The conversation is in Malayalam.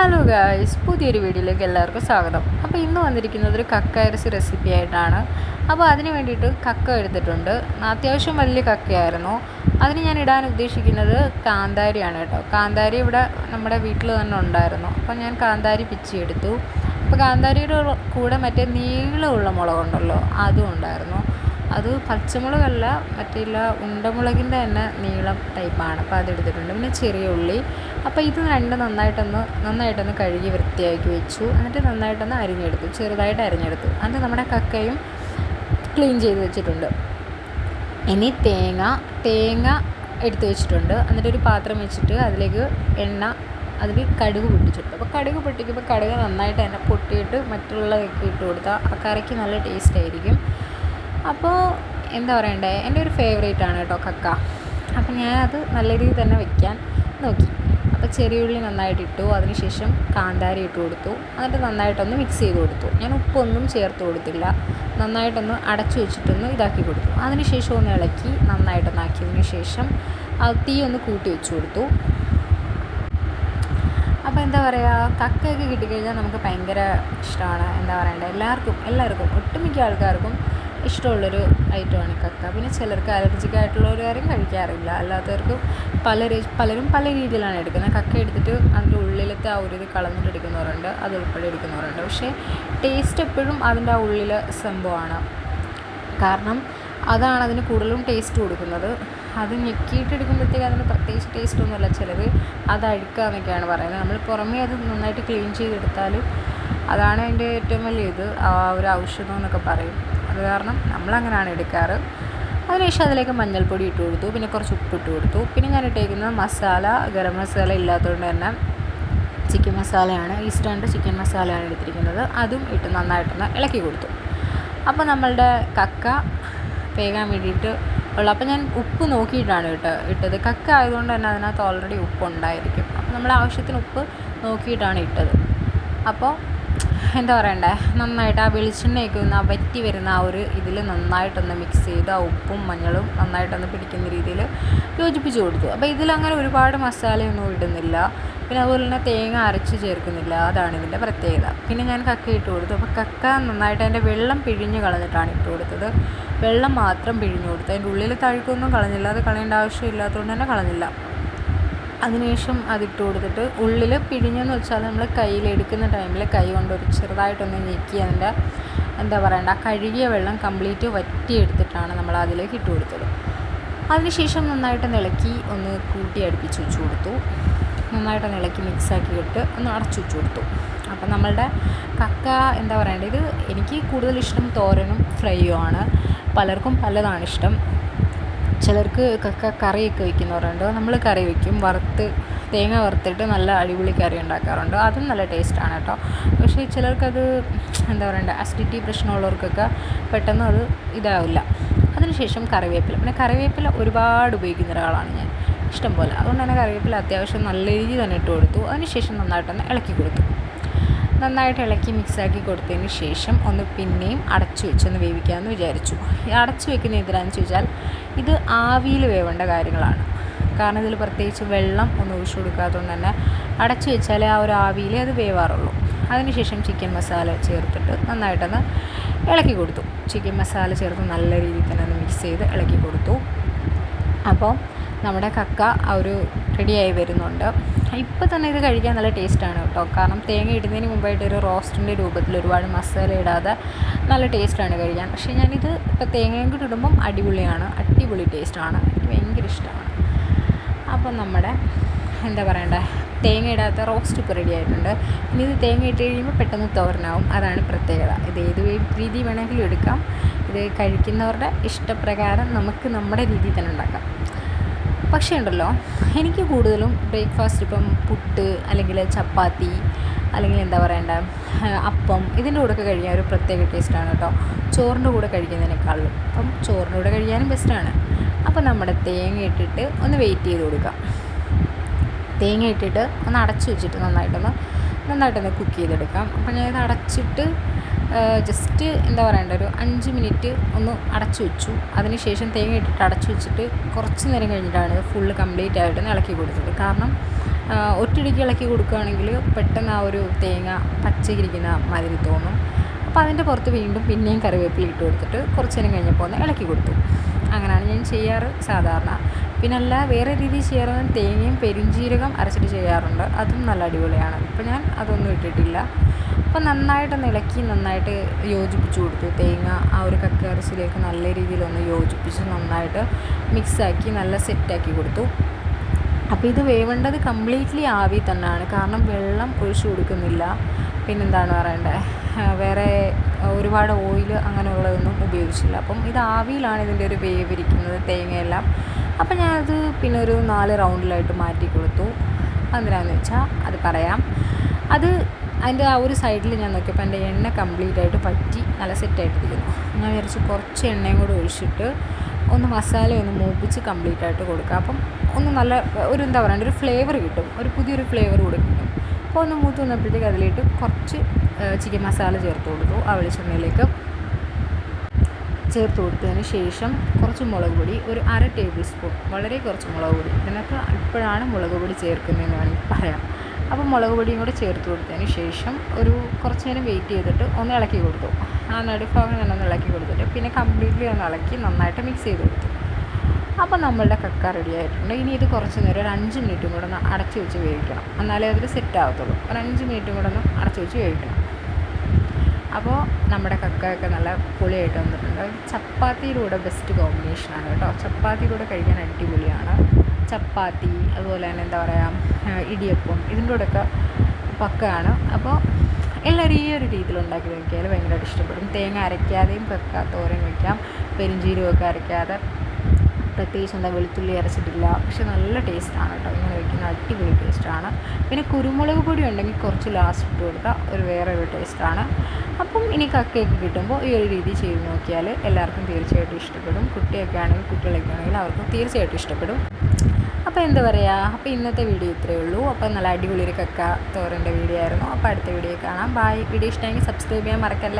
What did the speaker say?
ഹലോ ഗായ്സ് പുതിയൊരു വീഡിയോയിലേക്ക് എല്ലാവർക്കും സ്വാഗതം. അപ്പോൾ ഇന്ന് വന്നിരിക്കുന്നത് ഒരു കക്ക ഇറച്ചി റെസിപ്പി ആയിട്ടാണ്. അപ്പോൾ അതിന് വേണ്ടിയിട്ട് കക്ക എടുത്തിട്ടുണ്ട്. അത്യാവശ്യം വലിയ കക്കയായിരുന്നു. അതിന് ഞാൻ ഇടാൻ ഉദ്ദേശിക്കുന്നത് കാന്താരിയാണ് കേട്ടോ. കാന്താരി ഇവിടെ നമ്മുടെ വീട്ടിൽ തന്നെ ഉണ്ടായിരുന്നു. അപ്പോൾ ഞാൻ കാന്താരി പിച്ചിയെടുത്തു അപ്പോൾ കാന്താരിയുടെ കൂടെ മറ്റേ നീളമുള്ള മുളകുണ്ടല്ലോ അതും ഉണ്ടായിരുന്നു. അത് പച്ചമുളകല്ല മറ്റേ ഉണ്ടമുളകിന്റെ തന്നെ നീളം ടൈപ്പാണ് അപ്പോൾ അതെടുത്തിട്ടുണ്ട് പിന്നെ ചെറിയ ഉള്ളി. അപ്പോൾ ഇത് രണ്ട് നന്നായിട്ടൊന്ന് നന്നായിട്ടൊന്ന് കഴുകി വൃത്തിയാക്കി വെച്ചു. എന്നിട്ട് നന്നായിട്ടൊന്ന് അരിഞ്ഞെടുത്തു. ചെറുതായിട്ട് അരിഞ്ഞെടുത്തു. അത് നമ്മുടെ കക്കയും ക്ലീൻ ചെയ്ത് വെച്ചിട്ടുണ്ട്. ഇനി തേങ്ങ തേങ്ങ എടുത്ത് വെച്ചിട്ടുണ്ട്. എന്നിട്ട് ഒരു പാത്രം വെച്ചിട്ട് അതിലേക്ക് എണ്ണ അതിൽ കടുക് പൊട്ടിച്ചിട്ടു. അപ്പോൾ കടുക് പൊട്ടിക്കുമ്പോൾ കടുക് നന്നായിട്ട് തന്നെ പൊട്ടിയിട്ട് മറ്റുള്ളതൊക്കെ ഇട്ട് കൊടുത്താൽ ആ കറിക്ക് നല്ല ടേസ്റ്റ് ആയിരിക്കും. അപ്പോൾ എന്താ പറയണ്ടേ? എന്റെ ഒരു ഫേവറേറ്റ് ആണ് കേട്ടോ കക്ക. അപ്പോൾ ഞാനത് നല്ല രീതിയിൽ തന്നെ വയ്ക്കാൻ നോക്കി. അപ്പോൾ ചെറിയുള്ളി നന്നായിട്ട് ഇട്ടു. അതിനുശേഷം കാന്താരി ഇട്ട് കൊടുത്തു. എന്നിട്ട് നന്നായിട്ടൊന്ന് മിക്സ് ചെയ്ത് കൊടുത്തു. ഞാൻ ഉപ്പൊന്നും ചേർത്ത് കൊടുത്തില്ല. നന്നായിട്ടൊന്ന് അടച്ചു വെച്ചിട്ടൊന്ന് ഇതാക്കി കൊടുത്തു. അതിനുശേഷം ഒന്ന് ഇളക്കി നന്നായിട്ടൊന്ന് ആക്കിയതിന് ശേഷം തീ ഒന്ന് കൂട്ടി വെച്ച് കൊടുത്തു. അപ്പോൾ എന്താ പറയുക കക്കയൊക്കെ കിട്ടിക്കഴിഞ്ഞാൽ നമുക്ക് ഭയങ്കര ഇഷ്ടമാണ്. എന്താ പറയണ്ടത് എല്ലാവർക്കും എല്ലാവർക്കും ഒട്ടുമിക്ക ആൾക്കാർക്കും ഇഷ്ടമുള്ളൊരു ഐറ്റമാണ് കക്ക. പിന്നെ ചിലർക്ക് അലർജിക് ആയിട്ടുള്ളവർ കാര്യം കഴിക്കാറില്ല. അല്ലാത്തവർക്ക് പല പലരും പല രീതിയിലാണ് എടുക്കുന്നത്. കക്ക എടുത്തിട്ട് അതിന്റെ ഉള്ളിലത്തെ ആ ഒരു ഇത് കളഞ്ഞിട്ട് എടുക്കുന്നവരുണ്ട്. അത് ഉൾപ്പെടെ എടുക്കുന്നവരുണ്ട്. പക്ഷേ ടേസ്റ്റ് എപ്പോഴും അതിന്റെ ആ ഉള്ളിലെ സംഭവമാണ്. കാരണം അതാണ് അതിന് കൂടുതലും ടേസ്റ്റ് കൊടുക്കുന്നത്. അത് ഞെക്കിയിട്ട് എടുക്കുമ്പോഴത്തേക്ക് അതിന് പ്രത്യേകിച്ച് ടേസ്റ്റ് ഒന്നുമില്ല. ചിലർ അത് അഴുക്കാന്നൊക്കെയാണ് പറയുന്നത്. നമ്മൾ പുറമേ അത് നന്നായിട്ട് ക്ലീൻ ചെയ്തെടുത്താൽ അതാണ് അതിന്റെ ഏറ്റവും വലിയ ഇത്. ആ ഒരു ഔഷധം എന്നൊക്കെ പറയും. അത് കാരണം നമ്മളങ്ങനെയാണ് എടുക്കാറ്. അതിനുശേഷം അതിലേക്ക് മഞ്ഞൾപ്പൊടി ഇട്ട് കൊടുത്തു. പിന്നെ കുറച്ച് ഉപ്പ് ഇട്ട് കൊടുത്തു. പിന്നെ ഞാൻ ഇട്ടേക്കുന്നത് മസാല ഗരം മസാല ഇല്ലാത്തതുകൊണ്ട് തന്നെ ചിക്കൻ മസാലയാണ് ഈസ്റ്റേണിന്റെ ചിക്കൻ മസാലയാണ് എടുത്തിരിക്കുന്നത്. അതും ഇട്ട് നന്നായിട്ടൊന്ന് ഇളക്കി കൊടുത്തു. അപ്പോൾ നമ്മളുടെ കക്ക വേകാൻ വേണ്ടിയിട്ട് ഉള്ള അപ്പോൾ ഞാൻ ഉപ്പ് നോക്കിയിട്ടാണ് കേട്ടോ ഇട്ടത്. കക്ക ആയതുകൊണ്ട് തന്നെ അതിനകത്ത് ഓൾറെഡി ഉപ്പ് ഉണ്ടായിരിക്കും. അപ്പോൾ നമ്മൾ ആവശ്യത്തിന് ഉപ്പ് നോക്കിയിട്ടാണ് ഇട്ടത്. അപ്പോൾ എന്താ പറയണ്ടേ? നന്നായിട്ട് ആ വെളിച്ചെണ്ണയൊക്കെ ഒന്ന് ആ വറ്റി വരുന്ന ആ ഒരു ഇതിൽ നന്നായിട്ടൊന്ന് മിക്സ് ചെയ്ത് ആ ഉപ്പും മഞ്ഞളും നന്നായിട്ടൊന്ന് പിടിക്കുന്ന രീതിയിൽ യോജിപ്പിച്ച് കൊടുത്തു. അപ്പോൾ ഇതിലങ്ങനെ ഒരുപാട് മസാലയൊന്നും ഇടുന്നില്ല. പിന്നെ അതുപോലെ തന്നെ തേങ്ങ അരച്ച് ചേർക്കുന്നില്ല. അതാണ് ഇതിന്റെ പ്രത്യേകത. പിന്നെ ഞാൻ കക്ക ഇട്ട് കൊടുത്തു. അപ്പോൾ കക്ക നന്നായിട്ട് അതിന്റെ വെള്ളം പിഴിഞ്ഞ് കളഞ്ഞിട്ടാണ് ഇട്ട് കൊടുത്തത്. വെള്ളം മാത്രം പിഴിഞ്ഞ് കൊടുത്തു. അതിന്റെ ഉള്ളിൽ തഴുക്കൊന്നും കളഞ്ഞില്ല. അത് കളയേണ്ട ആവശ്യമില്ലാത്തതുകൊണ്ട് തന്നെ കളഞ്ഞില്ല. അതിനുശേഷം അതിട്ട് കൊടുത്തിട്ട് ഉള്ളിൽ പിഴിഞ്ഞെന്ന് വെച്ചാൽ നമ്മൾ കയ്യിലെടുക്കുന്ന ടൈമിൽ കൈ കൊണ്ട് ഒരു ചെറുതായിട്ടൊന്ന് ഞെക്കി അതിന്റെ എന്താ പറയണ്ട കഴുകിയ വെള്ളം കംപ്ലീറ്റ് വറ്റിയെടുത്തിട്ടാണ് നമ്മൾ അതിലേക്ക് ഇട്ട് കൊടുത്തത്. അതിനുശേഷം നന്നായിട്ട് ഇളക്കി ഒന്ന് കൂട്ടി അടുപ്പിച്ച് വെച്ച് കൊടുത്തു. നന്നായിട്ട് ഇളക്കി മിക്സാക്കി ഇട്ട് ഒന്ന് അടച്ചു വെച്ച് കൊടുത്തു. അപ്പം നമ്മളുടെ കക്ക എന്താ പറയണ്ടത് ഇത് എനിക്ക് കൂടുതൽ ഇഷ്ടം തോരനും ഫ്രൈയും ആണ്. പലർക്കും പലതാണ് ഇഷ്ടം. ചിലർക്ക് കറിയൊക്കെ വയ്ക്കുന്നവരുണ്ട്. നമ്മൾ കറി വയ്ക്കും. വറുത്ത് തേങ്ങ വറുത്തിട്ട് നല്ല അടിപൊളി കറി ഉണ്ടാക്കാറുണ്ട്. അതും നല്ല ടേസ്റ്റാണ് കേട്ടോ പക്ഷേ ചിലർക്കത് എന്താ പറയണ്ടേ അസിഡിറ്റി പ്രശ്നമുള്ളവർക്കൊക്കെ പെട്ടെന്ന് അത് ഇതാവില്ല. അതിനുശേഷം കറിവേപ്പില. പിന്നെ കറിവേപ്പില ഒരുപാട് ഉപയോഗിക്കുന്ന ഒരാളാണ് ഞാൻ. ഇഷ്ടം പോലെ. അതുകൊണ്ട് തന്നെ കറിവേപ്പില അത്യാവശ്യം നല്ല രീതിയിൽ തന്നെ ഇട്ട് കൊടുത്തു. അതിനുശേഷം നന്നായിട്ടൊന്ന് ഇളക്കി കൊടുത്തു നന്നായിട്ട് ഇളക്കി മിക്സാക്കി കൊടുത്തതിന് ശേഷം ഒന്ന് പിന്നെയും അടച്ചു വെച്ചൊന്ന് വേവിക്കാമെന്ന് വിചാരിച്ചു. അടച്ചു വെക്കുന്ന എന്തിനാണെന്ന് ചോദിച്ചാൽ ഇത് ആവിയിൽ വേവേണ്ട കാര്യങ്ങളാണ്. കാരണം ഇതിൽ പ്രത്യേകിച്ച് വെള്ളം ഒന്നും ഒഴിച്ചു കൊടുക്കാത്തതുകൊണ്ട് തന്നെ അടച്ചു വെച്ചാലേ ആ ഒരു ആവിയിൽ അത് വേവാറുള്ളൂ. അതിനുശേഷം ചിക്കൻ മസാല ചേർത്തിട്ട് നന്നായിട്ടൊന്ന് ഇളക്കി കൊടുത്തു. ചിക്കൻ മസാല ചേർത്ത് നല്ല രീതിയിൽ തന്നെ ഒന്ന് മിക്സ് ചെയ്ത് ഇളക്കി കൊടുത്തു. അപ്പോൾ നമ്മുടെ കക്ക ആ ഒരു റെഡിയായി വരുന്നുണ്ട്. ഇപ്പോൾ തന്നെ ഇത് കഴിക്കാൻ നല്ല ടേസ്റ്റാണ് കേട്ടോ. കാരണം തേങ്ങ ഇടുന്നതിന് മുമ്പായിട്ട് ഒരു റോസ്റ്റിന്റെ രൂപത്തിൽ ഒരുപാട് മസാല ഇടാതെ നല്ല ടേസ്റ്റാണ് കഴിക്കാൻ. പക്ഷേ ഞാനിത് ഇപ്പോൾ തേങ്ങയും കൂടി ഇടുമ്പം അടിപൊളിയാണ്. അടിപൊളി ടേസ്റ്റാണ്. എനിക്ക് ഭയങ്കര ഇഷ്ടമാണ്. അപ്പം നമ്മുടെ എന്താ പറയണ്ടേ? തേങ്ങ ഇടാത്ത റോസ്റ്റ് ഇപ്പോൾ റെഡി ആയിട്ടുണ്ട്. ഇനി ഇത് തേങ്ങ ഇട്ട് കഴിയുമ്പോൾ പെട്ടെന്ന് തോരനാവും. അതാണ് പ്രത്യേകത. ഇത് ഏത് രീതി വേണമെങ്കിലും എടുക്കാം. ഇത് കഴിക്കുന്നവരുടെ ഇഷ്ടപ്രകാരം നമുക്ക് നമ്മുടെ രീതിയിൽ തന്നെ ഉണ്ടാക്കാം. പക്ഷേ ഉണ്ടല്ലോ എനിക്ക് കൂടുതലും ബ്രേക്ക്ഫാസ്റ്റ് ഇപ്പം പുട്ട് അല്ലെങ്കിൽ ചപ്പാത്തി അല്ലെങ്കിൽ എന്താ പറയണ്ട അപ്പം ഇതിന്റെ കൂടെയൊക്കെ കഴിക്കാൻ ഒരു പ്രത്യേക ടേസ്റ്റാണ് കേട്ടോ. ചോറിന്റെ കൂടെ കഴിക്കുന്നതിനേക്കാളും. അപ്പം ചോറിന്റെ കൂടെ കഴിക്കാനും ബെസ്റ്റാണ് അപ്പം നമ്മുടെ തേങ്ങ ഇട്ടിട്ട് ഒന്ന് വെയിറ്റ് ചെയ്ത് കൊടുക്കാം. തേങ്ങ ഇട്ടിട്ട് ഒന്ന് അടച്ചു വെച്ചിട്ട് നന്നായിട്ടൊന്ന് നന്നായിട്ടൊന്ന് കുക്ക് ചെയ്തെടുക്കാം. അപ്പം ഞാനിത് അടച്ചിട്ട് ജസ്റ്റ് എന്താ പറയണ്ട ഒരു അഞ്ച് മിനിറ്റ് ഒന്ന് അടച്ചു വെച്ചു. അതിനുശേഷം തേങ്ങ ഇട്ടിട്ട് അടച്ചു വെച്ചിട്ട് കുറച്ച് നേരം കഴിഞ്ഞിട്ടാണ് ഇത് ഫുള്ള് കംപ്ലീറ്റ് ആയിട്ട് ഇളക്കി കൊടുത്തത്. കാരണം ഒറ്റയടിക്ക് ഇളക്കി കൊടുക്കുകയാണെങ്കിൽ പെട്ടെന്ന് ആ ഒരു തേങ്ങ പച്ചയിരിക്കുന്ന മാതിരി തോന്നും. അപ്പോൾ അതിന്റെ പുറത്ത് വീണ്ടും പിന്നെയും കറിവേപ്പില ഇട്ട് കൊടുത്തിട്ട് കുറച്ച് നേരം കഴിഞ്ഞപ്പോൾ ഒന്ന് ഇളക്കി കൊടുത്തു. അങ്ങനെയാണ് ഞാൻ ചെയ്യാറ് സാധാരണ. പിന്നെ അല്ല വേറെ രീതിയിൽ ചെയ്യാറുണ്ട് തേങ്ങയും പെരുംജീരകം അരച്ചിട്ട് ചെയ്യാറുണ്ട്. അതും നല്ല അടിപൊളിയാണ്. ഇപ്പം ഞാൻ അതൊന്നും ഇട്ടിട്ടില്ല. അപ്പോൾ നന്നായിട്ടൊന്ന് ഇളക്കി നന്നായിട്ട് യോജിപ്പിച്ച് കൊടുത്തു. തേങ്ങ ആ ഒരു കക്ക അരച്ചിലേക്ക് നല്ല രീതിയിലൊന്ന് യോജിപ്പിച്ച് നന്നായിട്ട് മിക്സാക്കി നല്ല സെറ്റാക്കി കൊടുത്തു. അപ്പോൾ ഇത് വേവേണ്ടത് കംപ്ലീറ്റ്ലി ആവി തന്നെയാണ്. കാരണം വെള്ളം ഒഴിച്ചു കൊടുക്കുന്നില്ല. പിന്നെന്താണ് പറയണ്ടേ? വേറെ ഒരുപാട് ഓയിൽ അങ്ങനെയുള്ളതൊന്നും ഉപയോഗിച്ചില്ല. അപ്പം ഇത് ആവിയിലാണ് ഇതിന്റെ ഒരു വേവ് ഇരിക്കുന്നത് തേങ്ങയെല്ലാം. അപ്പം ഞാനത് പിന്നെ ഒരു നാല് റൗണ്ടിലായിട്ട് മാറ്റി കൊടുത്തു. എന്തിനാന്ന് വെച്ചാൽ അത് പറയാം. അത് അതിന്റെ ആ ഒരു സൈഡിൽ ഞാൻ നോക്കിയപ്പോൾ എന്റെ എണ്ണ കംപ്ലീറ്റ് ആയിട്ട് പറ്റി നല്ല സെറ്റായിട്ടിരിക്കുന്നു. ഞാൻ വിചാരിച്ച് കുറച്ച് എണ്ണയും കൂടെ ഒഴിച്ചിട്ട് ഒന്ന് മസാല ഒന്ന് മൂപ്പിച്ച് കംപ്ലീറ്റ് ആയിട്ട് കൊടുക്കുക അപ്പം ഒന്ന് നല്ല ഒരു എന്താ പറയുക ഒരു ഫ്ലേവർ കിട്ടും. ഒരു പുതിയൊരു ഫ്ലേവർ കൂടെ കിട്ടും. അപ്പോൾ ഒന്ന് മൂത്ത് വന്നപ്പോഴത്തേക്ക് അതിലേക്ക് കുറച്ച് ചിക്കൻ മസാല ചേർത്ത് കൊടുത്തു. ആ വെളിച്ചെണ്ണയിലേക്ക് ചേർത്ത് കൊടുത്തതിന് ശേഷം കുറച്ച് മുളക് പൊടി ഒരു അര ടേബിൾ സ്പൂൺ വളരെ കുറച്ച് മുളക് പൊടി. ഇതിനൊക്കെ ഇപ്പോഴാണ് മുളക് പൊടി ചേർക്കുന്നതെന്ന് വേണമെങ്കിൽ പറയാം. അപ്പോൾ മുളക് പൊടിയും കൂടെ ചേർത്ത് കൊടുത്തതിന് ശേഷം ഒരു കുറച്ച് നേരം വെയിറ്റ് ചെയ്തിട്ട് ഒന്ന് ഇളക്കി കൊടുത്തു. ആ നടുഭാഗം തന്നെ ഒന്ന് ഇളക്കി കൊടുത്തിട്ട് പിന്നെ കംപ്ലീറ്റ്ലി ഒന്ന് ഇളക്കി നന്നായിട്ട് മിക്സ് ചെയ്ത് കൊടുത്തു. അപ്പോൾ നമ്മളുടെ കക്ക റെഡി ആയിട്ടുണ്ട്. ഇനി ഇത് കുറച്ച് നേരം ഒരു അഞ്ച് മിനിറ്റും കൂടെ ഒന്ന് അടച്ച് വെച്ച് വേവിക്കണം. എന്നാലേ അതിൽ സെറ്റ് ആകത്തുള്ളൂ ഒരു അഞ്ച് മിനിറ്റും കൂടെ ഒന്ന് അടച്ച് വെച്ച് വേവിക്കണം. അപ്പോൾ നമ്മുടെ കക്കയൊക്കെ നല്ല പൊളിയായിട്ട് വന്നിട്ടുണ്ട്. ചപ്പാത്തിയിലൂടെ ബെസ്റ്റ് കോമ്പിനേഷനാണ് കേട്ടോ. ചപ്പാത്തിയിലൂടെ കഴിക്കാൻ അടിപൊളിയാണ്. ചപ്പാത്തി അതുപോലെ തന്നെ എന്താ പറയുക ഇടിയപ്പം ഇതിന്റെ കൂടെയൊക്കെ പക്കയാണ്. അപ്പോൾ എല്ലാവരും ഈ ഒരു രീതിയിൽ ഉണ്ടാക്കി നോക്കിയാൽ ഭയങ്കരമായിട്ട് ഇഷ്ടപ്പെടും. തേങ്ങ അരയ്ക്കാതെയും പെക്ക തോരൻ വയ്ക്കാം പെരിഞ്ചീരകമൊക്കെ അരയ്ക്കാതെ. പ്രത്യേകിച്ച് എന്താ വെളുത്തുള്ളി അരച്ചിട്ടില്ല. പക്ഷെ നല്ല ടേസ്റ്റാണ് കേട്ടോ. ഇങ്ങനെ വയ്ക്കുന്ന അടിപൊളി ടേസ്റ്റാണ് പിന്നെ കുരുമുളക് പൊടി ഉണ്ടെങ്കിൽ കുറച്ച് ലാസ്റ്റ് ഇട്ട് കൊടുത്താൽ ഒരു വേറെ ഒരു ടേസ്റ്റാണ് അപ്പം ഇനി കക്കയൊക്കെ കിട്ടുമ്പോൾ ഈ ഒരു രീതി ചെയ്ത് നോക്കിയാൽ എല്ലാവർക്കും തീർച്ചയായിട്ടും ഇഷ്ടപ്പെടും. കുട്ടിയൊക്കെ ആണെങ്കിൽ കുട്ടികളൊക്കെ ആണെങ്കിൽ അവർക്കും തീർച്ചയായിട്ടും ഇഷ്ടപ്പെടും. അപ്പോൾ എന്താ പറയുക? അപ്പോൾ ഇന്നത്തെ വീഡിയോ ഇത്രയേ ഉള്ളൂ. അപ്പോൾ നല്ല അടിപൊളി ഒരു കക്ക തോറിന്റെ വീഡിയോ ആയിരുന്നു. അപ്പോൾ അടുത്ത വീഡിയോ കാണാം. ബായ് വീഡിയോ ഇഷ്ടമെങ്കിൽ സബ്സ്ക്രൈബ് ചെയ്യാൻ മറക്കല്ലേ?